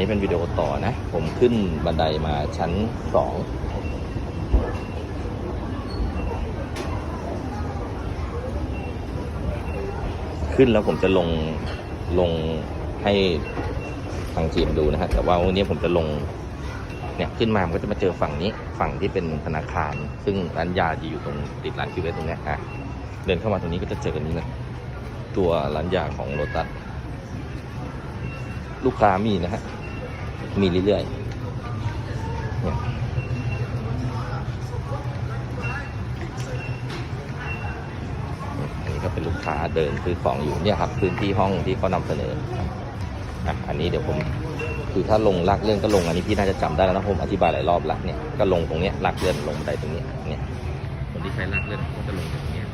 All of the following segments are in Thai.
นี้เป็นวิดีโอต่อนะ ผมขึ้นบันไดมาชั้นสองขึ้นแล้วผมจะลงลงให้ทางทีมดูนะฮะ แต่ว่าวันนี้ผมจะลงเนี่ยขึ้นมามันก็จะมาเจอฝั่งนี้ฝั่งที่เป็นธนาคาร ซึ่งร้านยาจะอยู่ตรงติดร้านคิวเวสตรงนี้อะเดินเข้ามาตรงนี้ก็จะเจอกันนี้เลยตัวร้านยาของโรตัสลูกค้ามีนะฮะ มีเรื่อยๆเนี่ยอันนี้ก็เป็นลูกค้าเดินซื้อของอยู่เนี่ยครับพื้นที่ห้องที่เขานำเสนออะอันนี้เดี๋ยวผมคือถ้าลงลากเลื่อนก็ลงอันนี้พี่น่าจะจำได้แล้วนะผมอธิบายหลายรอบละเนี่ยก็ลงตรงเนี้ยลากเลื่อนลงไดตรงนี้เนี่ยคนที่ใช้ลากเลื่อนก็จะลงตรงเนี้ย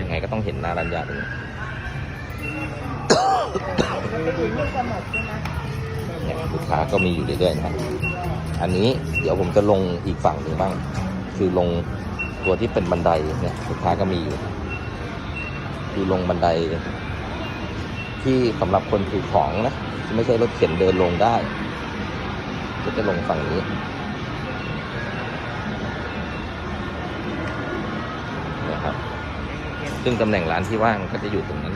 ยังไงก็ต้องเห็นหน้าร้านยาตรงนี้ เนี่ยลูกค้าก็มีอยู่เรื่อยๆนะครับอันนี้เดี๋ยวผมจะลงอีกฝั่งหนึ่งบ้าง คือลงตัวที่เป็นบันไดเนี่ยลูกค้าก็มีอยู่ คือลงบันได ที่สำหรับคนถือของนะไม่ใช่รถเข็นเดินลงได้ ก็จะลงฝั่งนี้นะครับซึ่งตำแหน่งร้านที่ว่างก็จะอยู่ตรงนั้น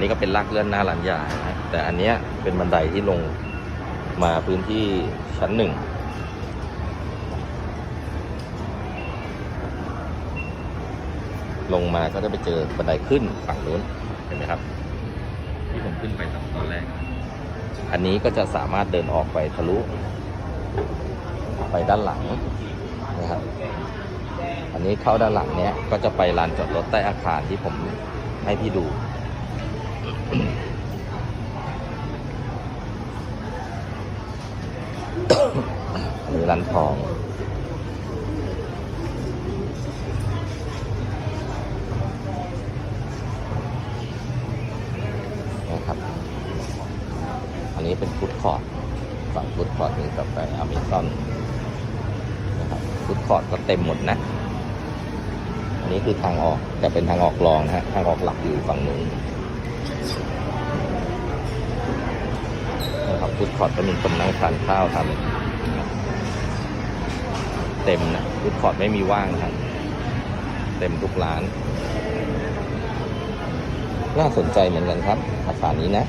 นี่ก็เป็นลากเลื่อนหน้าร้านยานะแต่อันเนี้ยเป็นบันไดที่ลงมาพื้นที่ชั้นหนึ่งลงมาก็จะไปเจอบันไดขึ้นฝั่งนู้นเห็นไหมครับ ที่ผมขึ้นไปตอนแรก อันนี้ก็จะสามารถเดินออกไปทะลุ ไปด้านหลังนะครับ อันนี้เข้าด้านหลังเนี้ยก็จะไปลานจอดรถใต้อาคารที่ผมให้พี่ดู อันนี้ร้านทองนะครับ อันนี้เป็นฟุตคอร์ดฝั่งฟุตคอร์ดมีกาแฟอเมซอนนะครับฟุตคอร์ดก็เต็มหมดนะ อันนี้คือทางออกแต่เป็นทางออกรองนะฮะทางออกหลักอยู่ฝั่งนู้น นะครับฟุตคอร์ดก็มีคนนั่งทานข้าวทานเต็มนะฟุตคอร์ดไม่มีว่างนะครับ เต็มทุกร้าน น่าสนใจเหมือนกันครับอาคารนี้นะ